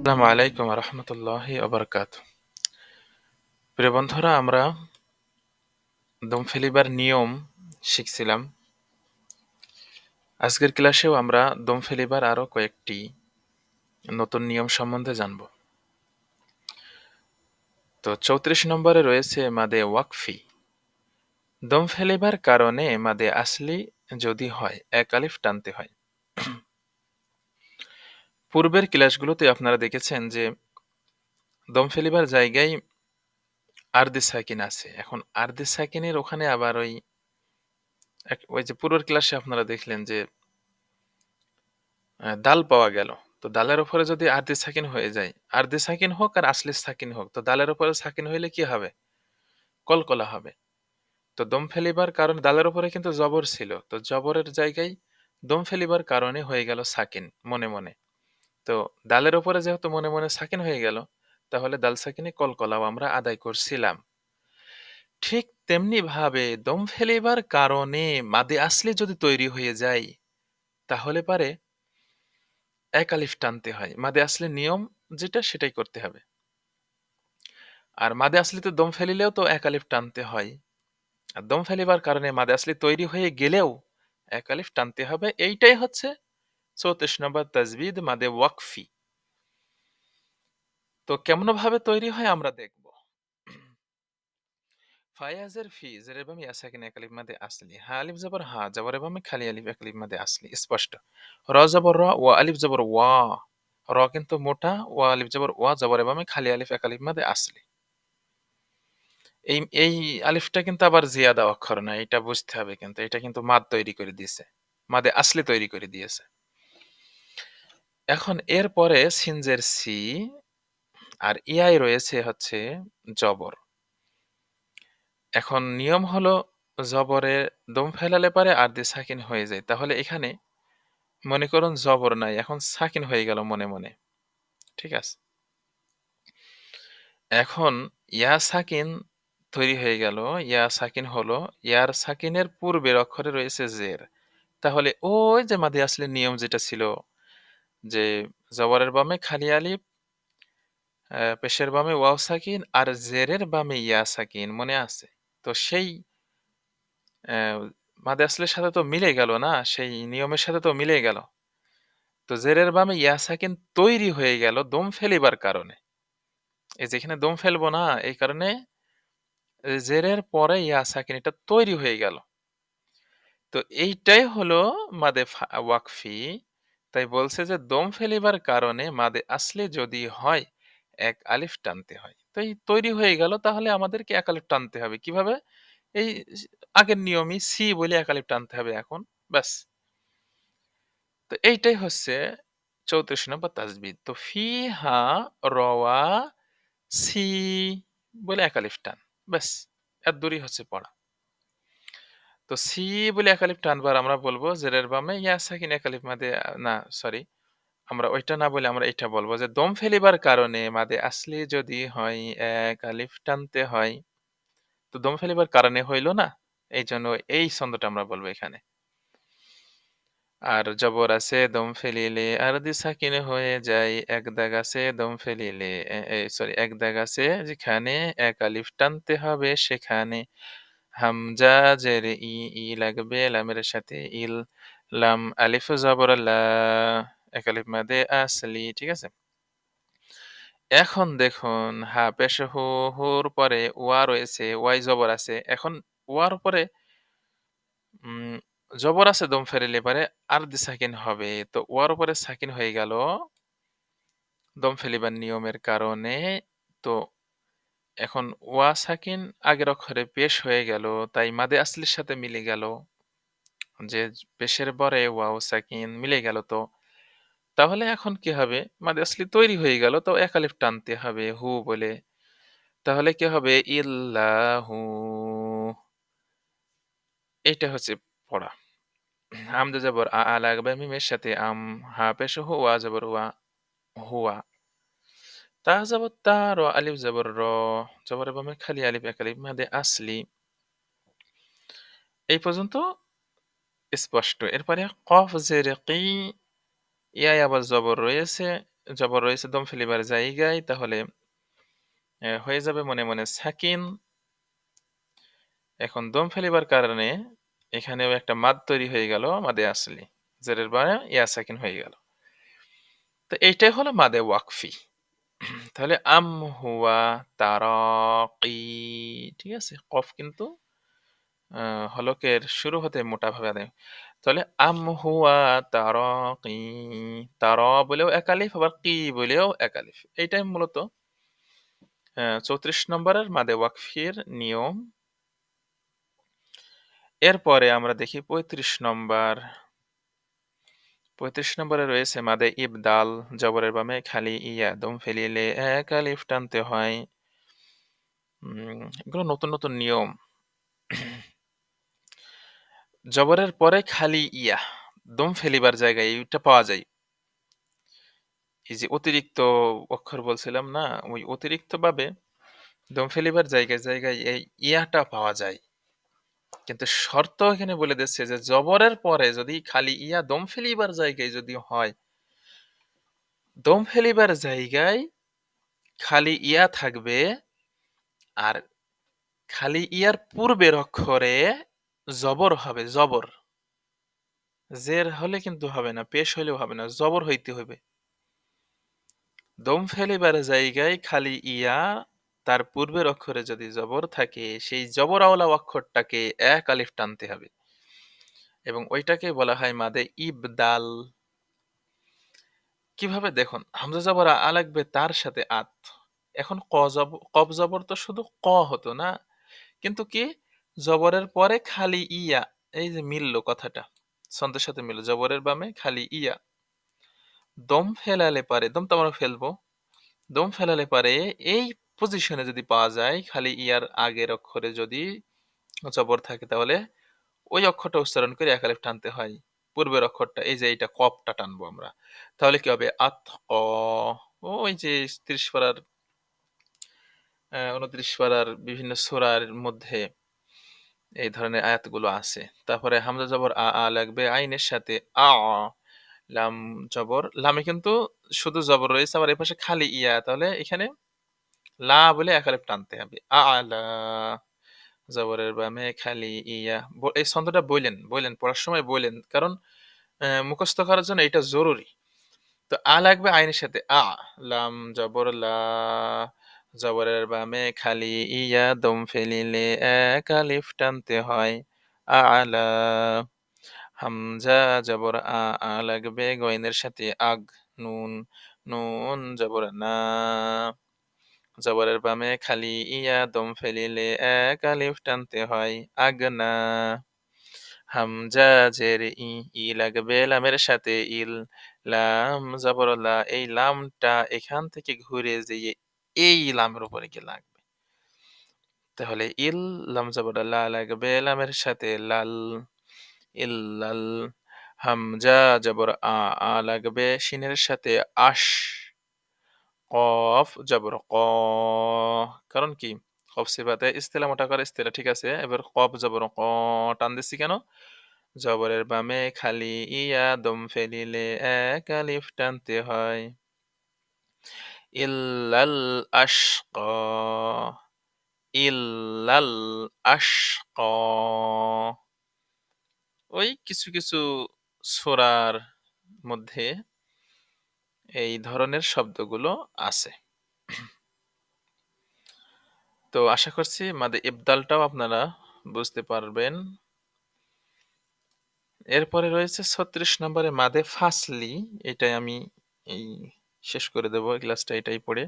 আসসালামু আলাইকুম রহমতুল্লাহি অবরকাত প্রিয় বন্ধুরা, আমরা দম ফেলিবার নিয়ম শিখছিলাম। আজকের ক্লাসেও আমরা দম ফেলিবার আরও কয়েকটি নতুন নিয়ম সম্বন্ধে জানব। তো চৌত্রিশ নম্বরে রয়েছে মাদে ওয়াকফি। দম ফেলিবার কারণে মাদে আসলি যদি হয়, এক আলিফ টানতে হয়। পূর্বের ক্লাসগুলোতে আপনারা দেখেছেন যে দম ফেলিবার জায়গায় আর্দে সাকিন আছে। এখন আর্দে সাকিনের ওখানে আবার ওই ওই যে পূর্বের ক্লাসে আপনারা দেখলেন যে দাল পাওয়া গেল। তো দালের উপরে যদি আর্দে সাকিন হয়ে যায় আর্দে সাকিন হোক আর আসলে সাকিন হোক, তো দালের উপরে সাকিন হইলে কি হবে? কলকলা হবে। তো দম ফেলিবার কারণ, দালের উপরে কিন্তু জবর ছিল। তো জবরের জায়গায় দম ফেলিবার কারণে হয়ে গেল সাকিন, মনে মনে। তো ডালের উপরে যেহেতু মনে মনে সাকিন হয়ে গেল, তাহলে দাল সাকিনে কলকলাও আমরা আদায় করছিলাম। ঠিক তেমনি ভাবে দম ফেলিবার কারণে মাদে আসলে যদি তৈরি হয়ে যায়, তাহলে পারে এক আলিফ টানতে হয়। মাদে আসলে নিয়ম যেটা সেটাই করতে হবে। আর মাদে আসলে তো দম ফেলিলেও তো এক আলিফ টানতে হয়। আর দম ফেলিবার কারণে মাদে আসলে তৈরি হয়ে গেলেও এক আলিফ টানতে হবে। এইটাই হচ্ছে চৌত্রিশ নম্বর তাজবিদ মাদে ওয়াকফি। তো কেমন ভাবে তৈরি হয় আমরা দেখব। ফায়াজের ফি, জের বাম ইয়া এক আলিফ মাদে আসলি। হা আলিফ জবর হা, জবর খালি আলিফ এক আলিফ মাদে আসলি, স্পষ্ট। র জবর র, ওয়া আলিফ জবর ওয়া। র কিন্তু মোটা, ওয়া আলিফ জবর ওয়া, জবর খালি আলিফ এক আলিফ মাদে আসলি। এই এই আলিফটা কিন্তু আবার জিয়াদা অক্ষর না এটা বুঝতে হবে কিন্তু, এটা কিন্তু মাদ তৈরি করে দিয়েছে। মাদে আসলে তৈরি করে দিয়েছে। এখন এরপরে সিনজের সি আর ইয়াই রয়েছে হচ্ছে জবর। এখন নিয়ম হলো জবরে দম ফেলালে পারে আর দিয়ে সাকিন হয়ে যায়। তাহলে এখানে মনে করুন জবর নাই, এখন সাকিন হয়ে গেল মনে মনে। ঠিক আছে? এখন ইয়া সাকিন তৈরি হয়ে গেল, ইয়া সাকিন হলো, ইয়ার সাকিনের পূর্বের অক্ষরে রয়েছে জের। তাহলে ওই যে মাদি আসলে নিয়ম যেটা ছিল যে জবরের বামে খালি আলিফ পেশের বামে ওয়াও সাকিন আর জেরের বামে ইয়া সাকিন, মনে আছে? তো সেই মাদে আসলের সাথে তো মিলে গেল না? সেই নিয়মের সাথে তো মিলে গেল। তো জেরের বামে ইয়া সাকিন তৈরি হয়ে গেল দম ফেলিবার কারণে। এই যেখানে দম ফেলব না, এই কারণে জেরের পরে ইয়া সাকিন এটা তৈরি হয়ে গেল। তো এইটাই হলো মাদে ওয়াকফি। তাই বলছে যে, দম ফেলিবার কারণে মাদে আসলে যদি হয়, এক আলিফ টানতে হয়। তো এই তৈরি হয়ে গেল, তাহলে আমাদেরকে এক আলিফ টানতে হবে। কীভাবে? এই আগের নিয়মই সি বলে এক আলিফ টানতে হবে এখন, ব্যাস। তো এইটাই হচ্ছে চৌত্রিশ নম্বর তাজবিদ তো ফি হা রওয়া সি বলে এক আলিফ টান, ব্যাস। এত দূরই হচ্ছে পড়া। তো সি বলে এক আলিফ টানবার আমরা বলব জেরের বামে ইয়া সাকিন এক আলিফ মাদে না সরি আমরা ওইটা না বলে আমরা এটা বলব যে দম ফেলিবার কারণে মাদে আসলে যদি হয় এক আলিফ টানতে হয়, তো দম ফেলিবার কারণে হইল না? এই জন্য এই ছন্দটা আমরা বলব এখানে। আর জবর আছে, দম ফেলিলে আর দি সাকিনে হয়ে যায়, এক দাগ আছে, দম ফেলিলে সরি এক দাগ আছে, যেখানে এক আলিফ টানতে হবে সেখানে হামজা ই ই লাগবে লামের সাথে ইল লাম আলিফ জবর এক আলিফ মাদে আসলি ঠিক আছে এখন দেখুন, হা পেশ হু, হুর পরে ওয়া রয়েছে, ওয়াই জবর আছে। এখন ওয়ার পরে জবর আছে দম ফেরিলে পারে আর দি সাকিন হবে। তো ওয়ার উপরে সাকিন হয়ে গেল দম ফেলিবার নিয়মের কারণে, তো এখন ওয়া সাকিন আগের অক্ষরে পেশ হয়ে গেল, তাই মাদে আসলির সাথে মিলে গেল। যে পেশের পরে ওয়াও সাকিন মিলে গেল তো। তাহলে এখন কি হবে? মাদে আসলি তৈরি হয়ে গেল, তো এক আলিফ টানতে হবে, হু বলে। তাহলে কি হবে? ইল্লাহু। এটা হচ্ছে পড়া। হামজা জবর আ আ লাগবে মিমের সাথে, আম হা পেশ হুয়া জবর ওয়া হুয়া। জবর তা র আলিফ জবর র জবর বামে খালি আলিফ এক আলিফ মাদে আসলি এই পর্যন্ত স্পষ্ট এরপরে কফ জের কি ইয়াই আবার জবর রয়েছে জবর রয়েছে দম ফেলিবার জায়গায় তাহলে হয়ে যাবে মনে, মনে সাকিন। এখন দম ফেলিবার কারণে এখানেও একটা মাদ তৈরি হয়ে গেল মাদে আসলি। জেরের বামে ইয়া সাকিন হয়ে গেল। তো এইটাই হলো মাদে ওয়াকফি। তাহলে আম হুয়া তারাকি, ঠিক আছে? কফ কিন্তু হলকের শুরু হতে মোটাভাবে আদায় তাহলে আম হুয়া তারাকি, তারা বলেও এক আলিফ, আবার কি বলেও একালিফ এইটাই মূলত চৌত্রিশ নম্বরের মাদে ওয়াকফির নিয়ম। এরপরে আমরা দেখি ৩৫ নম্বর। ৩৫ নম্বরে রয়েছে মাদে ইবদাল জবরের বামে খালি ইয়া দম ফেলিলে এক আলিফ টানতে হয়। এগুলো নতুন, নতুন নিয়ম। জবরের পরে খালি ইয়া দম ফেলিবার জায়গায় এইটা পাওয়া যায়। এই যে অতিরিক্ত অক্ষর বলছিলাম না? ওই অতিরিক্তভাবে দম ফেলিবার জায়গায়, জায়গায় এই ইয়াটা পাওয়া যায়। কিন্তু শর্ত এখানে বলে দিচ্ছে যে জবরের পরে যদি খালি ইয়া দম ফেলিবার জায়গায় যদি হয় দম ফেলিবার জায়গায় খালি ইয়া থাকবে আর খালি ইয়ার পূর্বের অক্ষরে জবর হবে জবর। জের হলে কিন্তু হবে না, পেশ হলেও হবে না, জবর হইতে হবে। দম ফেলিবার জায়গায় খালি ইয়া তার পূর্বের অক্ষরে যদি জবর থাকে, সেই জবর আওলা অক্ষরটাকে এক আলিফ টানতে হবে। এবং ওইটাকে বলা হয় মাদে ইবদাল। কীভাবে দেখুন, হামজা জবর আ লাগবে তার সাথে আত। এখন ক জব কফ জবর তো শুধু ক হতো না? কিন্তু কি জবরের পরে খালি ইয়া, এই যে মিলল কথাটা। ছন্দের সাথে মিলল। জবরের বামে খালি ইয়া। দম ফেলালে পারে, দম তো আমরা ফেলব। দম ফেলালে পারে, এই পজিশনে যদি পাওয়া যায় খালি ইয়ার আগের অক্ষরে যদি জবর থাকে তাহলে ওই অক্ষরটা উচ্চারণ করে এক আলিফ টানতে হয়। পূর্বের অক্ষরটা এই যে এইটা কফটা টানবো আমরা। তাহলে কি হবে? আতক ওই যে ৩০ পারার অ্যা ২৯ পারার বিভিন্ন সূরার মধ্যে এই ধরনের আয়াতগুলো আছে। তারপরে হামজা জবর আ, আ লাগবে আইনের সাথে আ, লাম জবর লামে কিন্তু শুধু জবর রয়েছে আবার এপাশে খালি ইয়া তাহলে এখানে লা বলে এক আলিফ টানতে হবে। আ'লা জবরের বামে খালি ইয়া এই ছন্দটা বইলেন, বইলেন পড়ার সময় বইলেন। কারণ মুখস্থ করার জন্য এটা জরুরি। তো আ লাগবে আইনের সাথে আ, লাম জবর লা জবরের বামে খালি ইয়া দম ফেলিলে এক আলিফ টানতে হয়। আ'লা হামজা জবর আ, আ লাগবে গইনের সাথে আগ, নুন, নুন জবর না জবরের বামে খালি ইয়া দম ফেলিলে এক আলিফ টানতে হয়। আগনা হামজা জের ই, ই লাগবে লামের সাথে ইল, লাম জবর লা এই লামটা এখান থেকে ঘুরে যেয়ে এই লামের উপরে গিয়ে লাগবে। তাহলে ইল লাম জবর লা লাগবে লামের সাথে লাল, ইল্লাল হামজা জবর আ, আ লাগবে শিনের সাথে আশ, কফ জবর ক কারণ কি? কফ সিফাতে ইস্তিলা মোটাকার ইস্তিলা ঠিক আছে। এবার কফ জবর ক টান দিচ্ছি কেন? জবরের বামে খালি ইয়া দম ফেলিলে এক আলিফ টানতে হয়। ইল্লাল আশকা ইল্লাল আশকা ওই কিছু, কিছু সূরার মধ্যে এই ধরনের শব্দগুলো আছে। তো আশা করছি মাদে ইবদালটাও আপনারা বুঝতে পারবেন। এরপরে রয়েছে ৩৬ নম্বরে মাদে ফাসলি, এটাই আমি এই শেষ করে দেব ক্লাসটা এটাই পড়ে।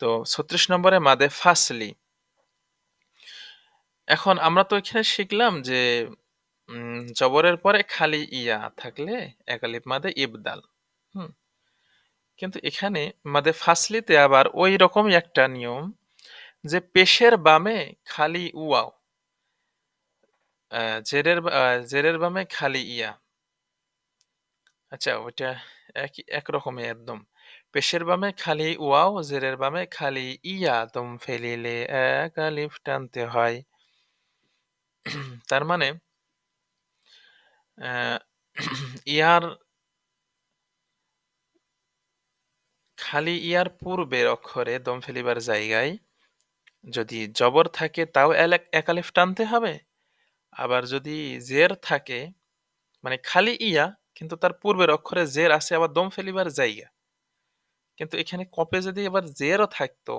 তো ৩৬ নম্বরে মাদে ফাসলি। এখন আমরা তো এখানে শিখলাম যে জবরের পরে খালি ইয়া থাকলে এক আলিফ মাদে ইবদাল। হুম? কিন্তু এখানে মাদে ফাসলিতে আবার ওই রকমই একটা নিয়ম যে পেশের বামে খালি উয়াও আ জেরের বা আ জেরের বামে খালি ইয়া। আচ্ছা ওইটা একই একরকমই একদম। পেশের বামে খালি ওয়াও, জেরের বামে খালি ইয়া দম ফেলিলে এক আলিফ টানতে হয়। তার মানে অ্যা ইয়ার খালি ইয়ার পূর্বের অক্ষরে দম ফেলিবার জায়গায় যদি জবর থাকে, তাও একালিফ টানতে হবে। আবার যদি জের থাকে মানে খালি ইয়া, কিন্তু তার পূর্বের অক্ষরে জের আছে, আবার দম ফেলিবার জায়গা। কিন্তু এখানে কপে যদি আবার জেরও থাকতো,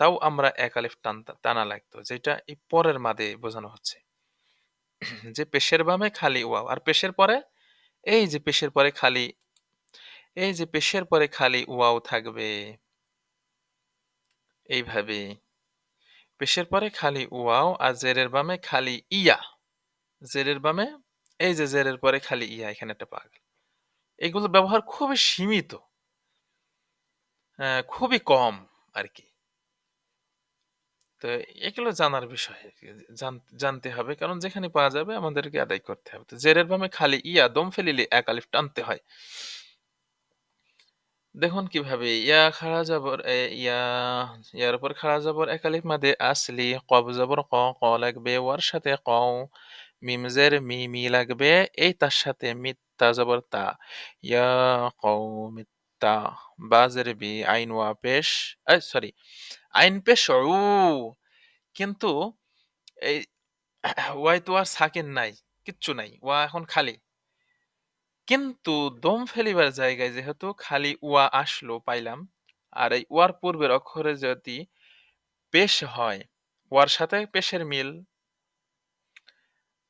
তাও আমরা একালিফ টান টানা লাগতো, যেটা এই পরের মাদে বোঝানো হচ্ছে। যে পেশের বামে খালি ওয়াও, আর পেশের পরে এই যে পেশের পরে খালি এই যে পেশের পরে খালি ওয়াও থাকবে। এইভাবে। পেশের পরে খালি ওয়াও আর জেরের বামে খালি ইয়া। জেরের বামে, এই যে জেরের পরে খালি ইয়া, এখানে একটা পাগল। এগুলো ব্যবহার খুবই সীমিত। খুবই কম আর কি। তো এগুলো জানার বিষয়। জান- জানতে হবে, কারণ যেখানে পাওয়া যাবে আমাদেরকে আদায় করতে হবে। তো জেরের বামে খালি ইয়া, দম ফেলিলে এক আলিফ টানতে হয়। দেখুন কীভাবে ইয়া খাড়া জবর এ, ইয়া ইয়ার উপর খাড়া জবর এক আলিফ মাদে আসলি কব জবর ক ক লাগবে ওয়ার সাথে ক মিম জের মি মি লাগবে এই তার সাথে মিত্তা জবর তা ইয়া কৌমিত্তা বা জের বি আইন ওয়া পেশ সরি আইন পেশ উ কিন্তু এই ওয়াই তো আর সাকিন নাই কিচ্ছু নাই ওয়া এখন খালি। কিন্তু দম ফেলিবার জায়গায় যেহেতু খালি ওয়া আসলো পাইলাম, আর এই ওয়ার পূর্বের অক্ষরে যদি পেশ হয় ওয়ার সাথে পেশের মিল,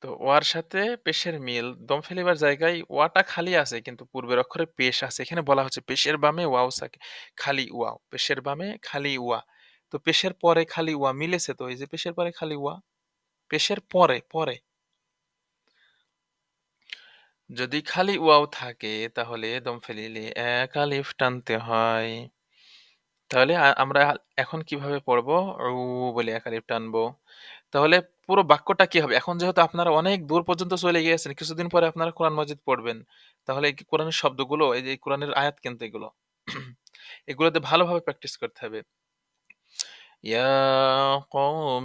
তো ওয়ার সাথে পেশের মিল, দম ফেলিবার জায়গায় ওয়াটা খালি আছে, কিন্তু পূর্বের অক্ষরে পেশ আছে। এখানে বলা হচ্ছে পেশের বামে ওয়াও সাকে, খালি ওয়াও পেশের বামে খালি ওয়া তো পেশের পরে খালি ওয়া মিলেছে তো, এই যে পেশের পরে খালি ওয়া পেশের পরে পরে। যদি খালি ওয়াও থাকে, তাহলে দম ফেলিলে এক আলিফ টানতে হয়। তাহলে আমরা এখন কীভাবে পড়ব? উ, বলে এক আলিফ টানবো। তাহলে পুরো বাক্যটা কি হবে? এখন যেহেতু আপনারা অনেক দূর পর্যন্ত চলে গিয়েছেন, কিছুদিন পরে আপনারা কোরআন মজিদ পড়বেন। তাহলে কোরআনের শব্দগুলো, এই যে কোরআনের আয়াত কিন্তু এগুলো, এগুলোতে ভালোভাবে প্র্যাকটিস করতে হবে। ইয়া কওম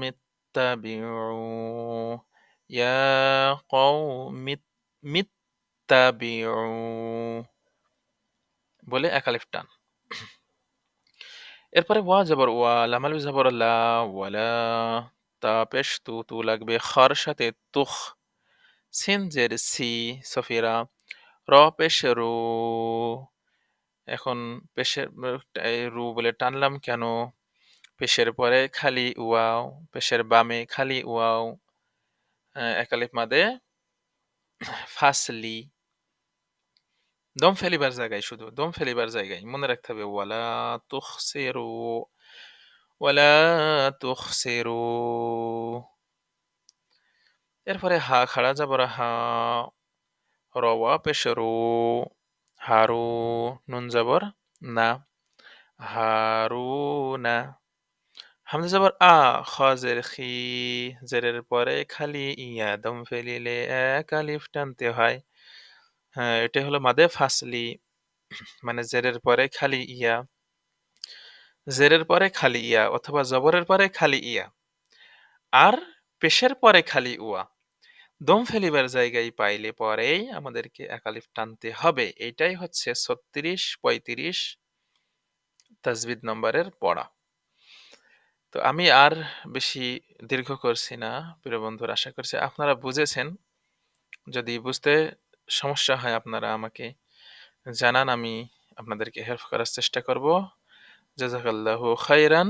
ইয়া কওম মিত্তাবিউ বলে এক আলিফ টান। এরপরে ওয়া যাবর ওয়া লামাল যাবর লা ওয়ালা তা পেশ তু তু লাগবে খার সাথে তুখ সিন জের সি সফিরা র পেশ রু। এখন পেশের রু বলে টানলাম কেন? পেশের পরে খালি ওয়াও পেশের বামে খালি ওয়াও আহ, একালিফ মাদে ফাসলি। দম ফেলিবার জায়গায় শুধু, দম ফেলিবার জায়গায়। মনে রাখতে হবে, ওয়ালা তুখসিরু ওয়ালা তুখসিরু। এরপরে হা, খাড়া যাবর হা, রওয়া পেশ রু হারু, নুন যাবর না, হারু, না। হামজা যাবর আ খ জের খি, জেরের পরে খালি ইয়া, দম ফেলিলে এক আলিফ টানতে হয়। হ্যাঁ এটা হলো মাদে ফাসলি। মানে জেরের পরে খালি ইয়া। জেরের পরে খালি ইয়া অথবা জবরের পরে খালি ইয়া। আর পেশের পরে খালি উয়া। দম ফেলিবার জায়গায় পাইলে পরেই আমাদেরকে একালিফ টানতে হবে। এটাই হচ্ছে ছত্রিশ পঁয়ত্রিশ তাজবিদ নম্বরের পড়া। তো আমি আর বেশি দীর্ঘ করছি না, প্রিয় বন্ধুরা, আশা করছি আপনারা বুঝেছেন। যদি বুঝতে সমস্যা হয় আপনারা আমাকে জানান আমি আপনাদেরকে হেল্প করার চেষ্টা করব। জাজাকাল্লাহু খাইরান